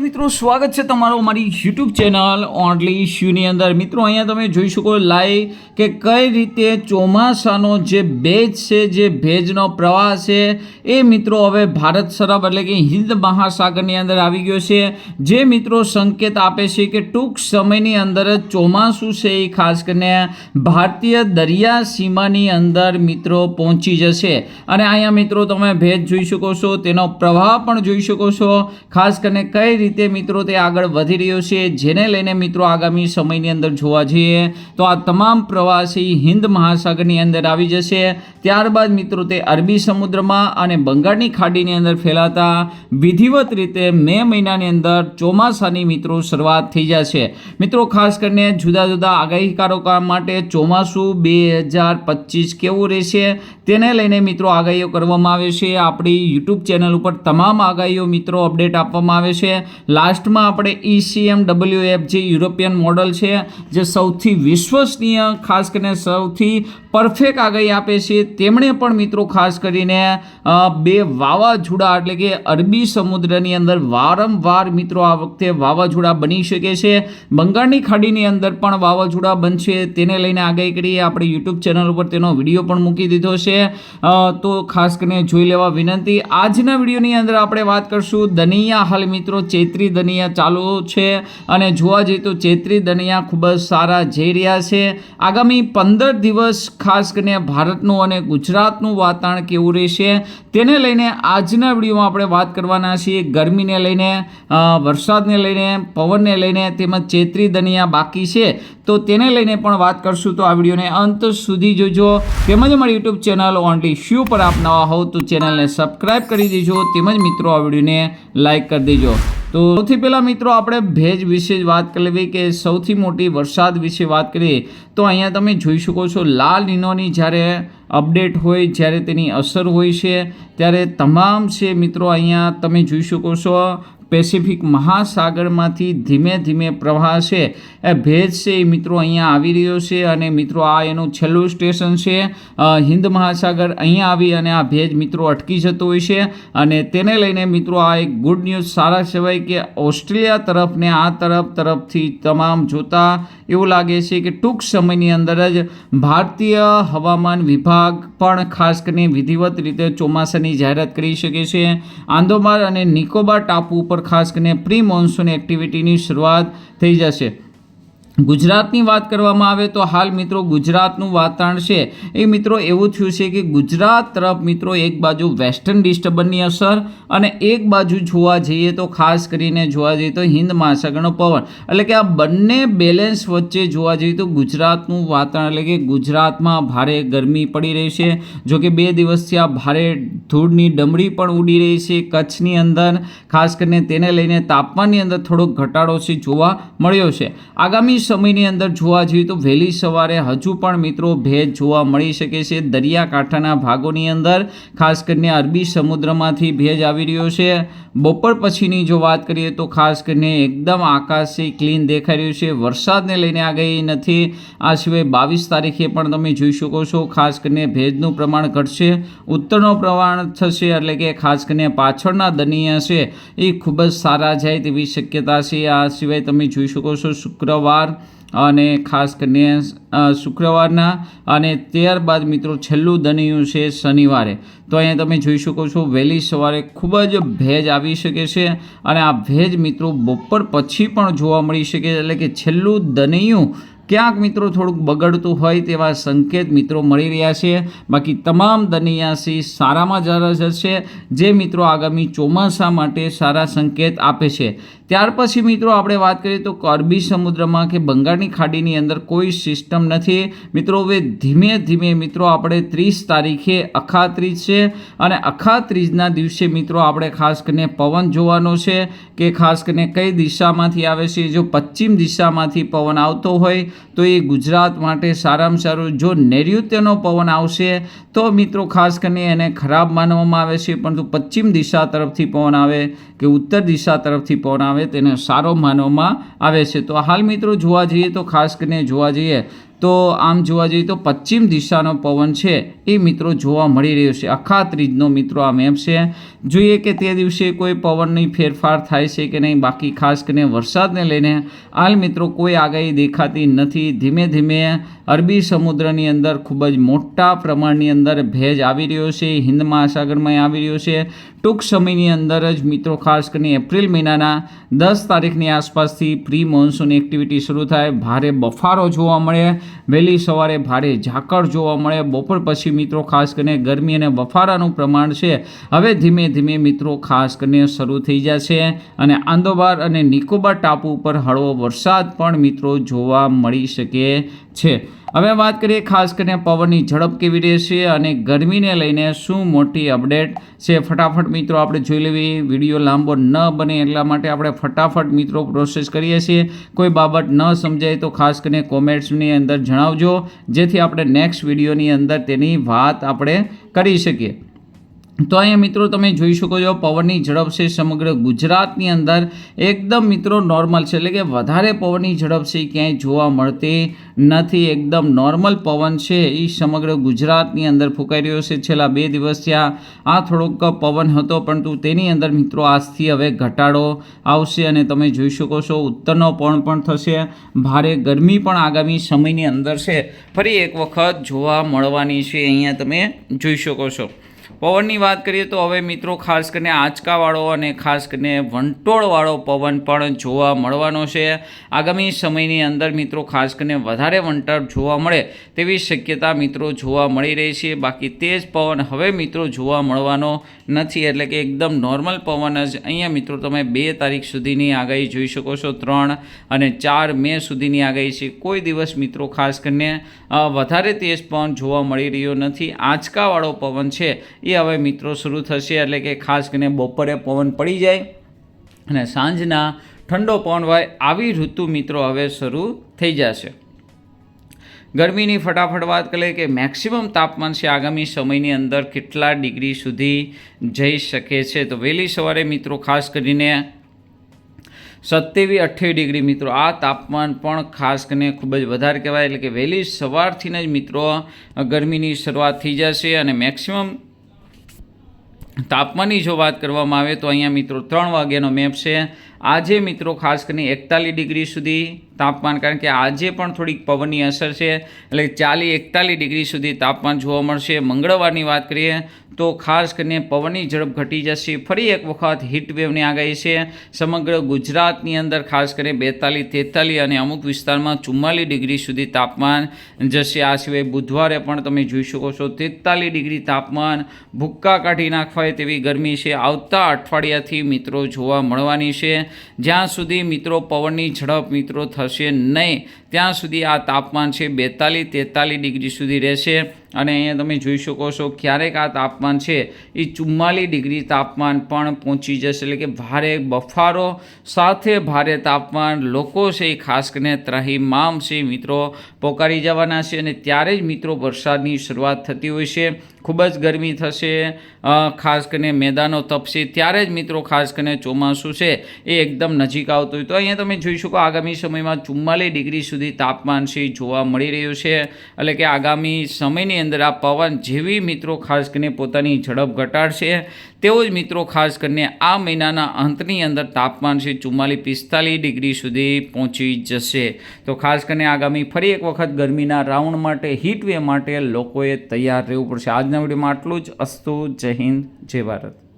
મિત્રો, સ્વાગત છે તમારો અમારી યુટ્યુબ ચેનલ ઓનલી શ્યુની અંદર. મિત્રો, અહીંયા તમે જોઈ શકો લાઈવ કે કઈ રીતે ચોમાસાનો જે ભેજ છે, જે ભેજનો પ્રવાહ છે, એ મિત્રો હવે ભારત સરબ એટલે કે હિન્દ મહાસાગરની અંદર આવી ગયો છે. જે મિત્રો સંકેત આપે છે કે ટૂંક સમયની અંદર જ ચોમાસું છે એ ખાસ કરીને ભારતીય દરિયા સીમાની અંદર મિત્રો પહોંચી જશે. અને અહીંયા મિત્રો તમે ભેજ જોઈ શકો છો, તેનો પ્રવાહ પણ જોઈ શકો છો, ખાસ કરીને કઈ રીતે મિત્રો તે આગળ વધી રહ્યો છે, જેને લઈને મિત્રો આગામી સમયની અંદર જોવા જઈએ તો આ તમામ પ્રવાસી હિન્દ મહાસાગરની અંદર આવી જશે. ત્યારબાદ મિત્રો તે અરબી સમુદ્રમાં અને બંગાળની ખાડીની અંદર ફેલાતા વિધિવત રીતે મે મહિનાની અંદર ચોમાસાની મિત્રો શરૂઆત થઈ જશે. મિત્રો ખાસ કરીને જુદા જુદા આગાહીકારો માટે ચોમાસું બે હજાર પચીસ કેવું રહેશે તેને લઈને મિત્રો આગાહીઓ કરવામાં આવે છે. આપણી યુટ્યુબ ચેનલ ઉપર તમામ આગાહીઓ મિત્રો અપડેટ આપવામાં આવે છે. લાસ્ટમાં આપણે ઈસીએમ ડબલ્યુ એફ જે યુરોપિયન મોડલ છે, જે સૌથી વિશ્વસનીય, ખાસ કરીને સૌથી પરફેક્ટ આગાહી આપે છે, તેમણે પણ મિત્રો ખાસ કરીને બે વાવાઝોડા એટલે કે અરબી સમુદ્રની અંદર વારંવાર મિત્રો આ વખતે વાવાઝોડા બની શકે છે. બંગાળની ખાડીની અંદર પણ વાવાઝોડા બનશે, તેને લઈને આગાહી કરી આપણે યુટ્યુબ ચેનલ ઉપર તેનો વીડિયો પણ મૂકી દીધો છે. તો ખાસ કરીને જોઈ લેવા વિનંતી. આજના વિડીયોની અંદર આપણે વાત કરશું દનિયા હાલ મિત્રો ચૈત્રી દનિયા ચાલુ છે અને જોવા જઈએ તો ચેત્રી દનિયા ખૂબ જ સારા જઈ રહ્યા છે. આગામી પંદર દિવસ ખાસ કરીને ભારતનું અને ગુજરાતનું વાતાવરણ કેવું રહેશે તેને લઈને આજના વિડીયોમાં આપણે વાત કરવાના છીએ. ગરમીને લઈને વરસાદને લઈને, પવનને લઈને તેમજ ચેત્રી દનિયા બાકી છે. તો તેને લઈને પણ વાત કરશું. તો આ વિડીયોને અંત સુધી જોજો. તેમજ મારી યુટ્યુબ ચેનલ ઓનલી શ્યુ પર આપ નવા હોવ તો ચેનલને સબસ્ક્રાઈબ કરી દેજો. તેમજ મિત્રો, આ વિડીયોને લાઇક કરી દેજો. તો સૌથી પહેલાં મિત્રો આપણે ભેજ વિશે જ વાત કરી લેવી કે સૌથી મોટી વરસાદ વિશે વાત કરીએ તો અહીંયા તમે જોઈ શકો છો, લાલ નીનોની જ્યારે અપડેટ હોય, જ્યારે તેની અસર હોય છે, ત્યારે તમામ છે મિત્રો અહીંયા તમે જોઈ શકો છો પેસિફિક મહાસાગરમાંથી ધીમે ધીમે પ્રવાહ છે એ ભેજ છે એ મિત્રો અહીંયા આવી રહ્યો છે અને મિત્રો આ એનું છેલ્લું સ્ટેશન છે. હિન્દ મહાસાગર અહીંયા આવી અને આ ભેજ મિત્રો અટકી જતો હોય છે. અને તેને લઈને મિત્રો આ એક ગુડ ન્યૂઝ સારા કહેવાય કે ઓસ્ટ્રેલિયા તરફ ને આ તરફ તરફથી તમામ જોતા એવું લાગે છે કે ટૂંક સમયની અંદર જ ભારતીય હવામાન વિભાગ પણ ખાસ કરીને વિધિવત રીતે ચોમાસાની જાહેરાત કરી શકે છે. આંદોમાર અને નિકોબાર ટાપુ ઉપર ખાસ કરીને પ્રી મોન્સૂન એક્ટિવિટીની શરૂઆત થઈ જશે. ગુજરાતની વાત કરવામાં આવે તો હાલ મિત્રો ગુજરાતનું વાતાવરણ છે. એ મિત્રો એવું થયું છે કે ગુજરાત તરફ મિત્રો એક બાજુ વેસ્ટર્ન ડિસ્ટર્બન્સની અસર અને એક બાજુ જોવા જઈએ તો ખાસ કરીને જોવા જઈએ તો હિન્દ મહાસાગરનો પવન. એટલે કે આ બંને બેલેન્સ વચ્ચે જોવા જઈએ તો ગુજરાતનું વાતાવરણ એટલે કે ગુજરાતમાં ભારે ગરમી પડી રહી છે. જો કે બે દિવસથી આ ભારે ધૂળની ડમરી પણ ઉડી રહી છે કચ્છની અંદર. ખાસ કરીને તેને લઈને તાપમાનની અંદર થોડોક ઘટાડો છે જોવા મળ્યો છે. આગામી સમયની અંદર જોવા જઈએ તો વહેલી સવારે હજુ પણ મિત્રો ભેજ જોવા મળી શકે છે. દરિયાકાંઠાના ભાગોની અંદર, ખાસ કરીને અરબી સમુદ્રમાંથી ભેજ આવી રહ્યો છે. બપોર પછીની જો વાત કરીએ તો ખાસ કરીને એકદમ આકાશી ક્લીન દેખાઈ રહ્યું છે. વરસાદને લઈને આગાહી નથી. આ સિવાય બાવીસ તારીખે પણ તમે જોઈ શકો છો, ખાસ કરીને ભેજનું પ્રમાણ ઘટશે. ઉત્તરનો પ્રમાણ થશે એટલે કે ખાસ કરીને પાછળના દનિયા છે, એ ખૂબ જ સારા જાય તેવી શક્યતા છે. આ સિવાય તમે જોઈ શકો છો, શુક્રવાર અને ખાસ કરીને શુક્રવારના અને ત્યારબાદ મિત્રો છેલ્લું દનિયું છે શનિવારે. તો અહીંયા તમે જોઈ શકો છો, વહેલી સવારે ખૂબ જ ભેજ આવી શકે છે અને આ ભેજ મિત્રો બપોર પછી પણ જોવા મળી શકે એટલે કે છેલ્લું દનિયું ક્યાંક મિત્રો થોડુંક બગડતું હોય તેવા સંકેત મિત્રો મળી રહ્યા છે. બાકી તમામ દનિયાસી સારામાં સારા જશે જે મિત્રો આગામી ચોમાસા માટે સારા સંકેત આપે છે. ત્યાર પછી મિત્રો આપણે વાત કરીએ તો અરબી સમુદ્રમાં કે બંગાળની ખાડીની અંદર કોઈ સિસ્ટમ નથી. મિત્રો, હવે ધીમે ધીમે મિત્રો આપણે ત્રીસ તારીખે અખાત્રીજ છે અને અખાત્રીજના દિવસે મિત્રો આપણે ખાસ કરીને પવન જોવાનો છે કે ખાસ કરીને કઈ દિશામાંથી આવે છે? જો પશ્ચિમ દિશામાંથી પવન આવતો હોય તો એ ગુજરાત માટે સારામાં સારું. જો નૈઋત્યનો પવન આવશે, તો મિત્રો ખાસ કરીને એને ખરાબ માનવામાં આવે છે, પરંતુ પશ્ચિમ દિશા તરફથી પવન આવે કે ઉત્તર દિશા તરફથી પવન આવે, તેને સારો માનવામાં આવે છે. તો હાલ મિત્રો જોવા જઈએ તો ખાસ કરીને જોવા જઈએ તો આમ જોવા જઈએ તો પશ્ચિમ દિશાનો પવન છે એ મિત્રો જોવા મળી રહ્યો છે. આખા ત્રીજનો મિત્રો આ મેપ છે. જોઈએ કે તે દિવસે કોઈ પવનની ફેરફાર થાય છે કે નહીં, બાકી ખાસ કરીને વરસાદને લઈને હાલ મિત્રો કોઈ આગાહી દેખાતી નથી. ધીમે ધીમે અરબી સમુદ્રની અંદર ખૂબ જ મોટા પ્રમાણની અંદર ભેજ આવી રહ્યો છે. હિન્દ મહાસાગરમાં આવી રહ્યો છે. ટૂંક સમયની અંદર જ મિત્રો ખાસ કરીને એપ્રિલ મહિનાના દસ તારીખની આસપાસથી પ્રી મોન્સૂન એક્ટિવિટી શરૂ થાય. ભારે બફારો જોવા મળે. વહેલી સવારે ભારે ઝાકળ જોવા મળે. બપોર પછી મિત્રો ખાસ કરીને ગરમી અને બફારાનું પ્રમાણ છે. હવે ધીમે ધીમે મિત્રો ખાસ કરીને શરૂ થઈ જશે અને આંદોબાર અને નિકોબાર ટાપુ ઉપર હળવો વરસાદ પણ મિત્રો જોવા મળી શકે છે. હવે વાત કરીએ ખાસ કરીને પવનની ઝડપ કેવી રહેશે અને ગરમીને લઈને શું મોટી અપડેટ છે? ફટાફટ મિત્રો, આપણે જોઈ લેવી. વીડિયો લાંબો ન બને એટલા માટે આપણે ફટાફટ મિત્રો પ્રોસેસ કરીએ છીએ. કોઈ બાબત ન સમજાય તો ખાસ કરીને કોમેન્ટ્સની અંદર જણાવજો. જેથી આપણે નેક્સ્ટ વિડીયોની અંદર તેની વાત આપણે કરી શકીએ. તો અહીંયા મિત્રો તમે જોઈ શકો છો, પવનની ઝડપ છે સમગ્ર ગુજરાતની અંદર. એકદમ મિત્રો નોર્મલ છે, એટલે કે વધારે પવનની ઝડપ છે, ક્યાંય જોવા મળતી નથી. એકદમ નોર્મલ પવન છે એ સમગ્ર ગુજરાતની અંદર ફૂંકાઈ રહ્યો છે. છેલ્લા બે દિવસ આ આ થોડોક પવન હતો, પરંતુ તેની અંદર મિત્રો આજથી હવે ઘટાડો આવશે અને તમે જોઈ શકો છો, ઉત્તરનો પવન પણ થશે. ભારે ગરમી પણ આગામી સમયની અંદર છે. ફરી એક વખત જોવા મળવાની છે, અહીંયા તમે જોઈ શકો છો. પવનની વાત કરીએ તો હવે મિત્રો ખાસ કરીને આંચકાવાળો અને ખાસ કરીને વંટોળવાળો પવન પણ જોવા મળવાનો છે. આગામી સમયની અંદર મિત્રો ખાસ કરીને વધારે વંટળ જોવા મળે તેવી શક્યતા મિત્રો જોવા મળી રહી છે. બાકી તેજ પવન હવે મિત્રો જોવા મળવાનો નથી એટલે કે એકદમ નોર્મલ પવન જ અહીંયા મિત્રો તમે બે તારીખ સુધીની આગાહી જોઈ શકો છો, ત્રણ અને ચાર મે સુધીની આગાહી છે. કોઈ દિવસ મિત્રો ખાસ કરીને વધારે તેજ પવન જોવા મળી રહ્યો નથી. આંચકાવાળો પવન છે એ હવે મિત્રો શરૂ થશે એટલે કે ખાસ કરીને બપોરે પવન પડી જાય અને સાંજના ઠંડો પવન હોય આવી ઋતુ મિત્રો હવે શરૂ થઈ જશે. ગરમીની ફટાફટ વાત કરીએ કે મેક્સિમમ તાપમાન છે આગામી સમયની અંદર કેટલા ડિગ્રી સુધી જઈ શકે છે? તો વહેલી સવારે મિત્રો ખાસ કરીને સત્યાવી અઠ્યાવીસ ડિગ્રી મિત્રો આ તાપમાન પણ ખાસ કરીને ખૂબ જ વધારે કહેવાય. એટલે કે વહેલી સવારથી જ મિત્રો ગરમીની શરૂઆત થઈ જશે અને મેક્સિમમ તાપમાનની જો વાત કરવામાં આવે તો અહીંયા મિત્રો ત્રણ વાગ્યાનો મેપ છે. આજે મિત્રો ખાસ કરીને એકતાલીસ ડિગ્રી સુધી તાપમાન, કારણ કે આજે પણ થોડીક પવનની અસર છે. એટલે ચાલીસ, એકતાલીસ ડિગ્રી સુધી તાપમાન જોવા મળશે. મંગળવારની વાત કરીએ તો ખાસ કરીને પવનની ઝડપ ઘટી જશે. ફરી એક વખત હીટવેવની આગાહી છે. સમગ્ર ગુજરાતની અંદર ખાસ કરીને બેતાલીસ, તેતાલીસ અને અમુક વિસ્તારમાં ચુમ્માલીસ ડિગ્રી સુધી તાપમાન જશે. આ સિવાય બુધવારે પણ તમે જોઈ શકો છો તેતાલીસ ડિગ્રી તાપમાન ભૂક્કા કાઢી નાખવાય તેવી ગરમી છે. આવતા અઠવાડિયાથી મિત્રો જોવા મળવાની છે. જ્યાં સુધી મિત્રો પવનની ઝડપ મિત્રો થશે નહીં, ત્યાં સુધી આ તાપમાન છે બેતાલીસ તેતાલીસ ડિગ્રી સુધી રહેશે. અને અહીંયા તમે જોઈ શકો છો ક્યારેક આ તાપમાન છે, એ ચુમ્માલીસ ડિગ્રી તાપમાન પણ પહોંચી જશે. એટલે કે ભારે બફારો, સાથે ભારે તાપમાન, લોકો છે એ ખાસ કરીને ત્રાહિમામ છે મિત્રો પોકારી જવાના છે અને ત્યારે જ મિત્રો વરસાદની શરૂઆત થતી હોય છે. ખૂબ જ ગરમી થશે ખાસ કરીને મેદાનો તપશે, ત્યારે જ મિત્રો ખાસ કરીને ચોમાસું છે એ એકદમ નજીક આવતું હોય. તો અહીંયા તમે જોઈ શકો આગામી સમયમાં ચુમ્માલીસ ડિગ્રી સુધી તાપમાન છે જોવા મળી રહ્યું છે. એટલે કે આગામી સમયની અંદર આ પવન જેવી મિત્રો ખાસ કરીને પોતાની ઝડપ ઘટાડશે. તેવો જ મિત્રો ખાસ કરીને આ મહિનાના અંતની અંદર તાપમાન છે ચુમ્માલીસ પિસ્તાલીસ ડિગ્રી સુધી પહોંચી જશે. તો ખાસ કરીને આગામી ફરી એક વખત ગરમીના રાઉન્ડ માટે હીટવે માટે લોકોએ તૈયાર રહેવું પડશે. આજના વિડીયોમાં આટલું જ. અસ્તુ, જય હિન્દ, જય ભારત.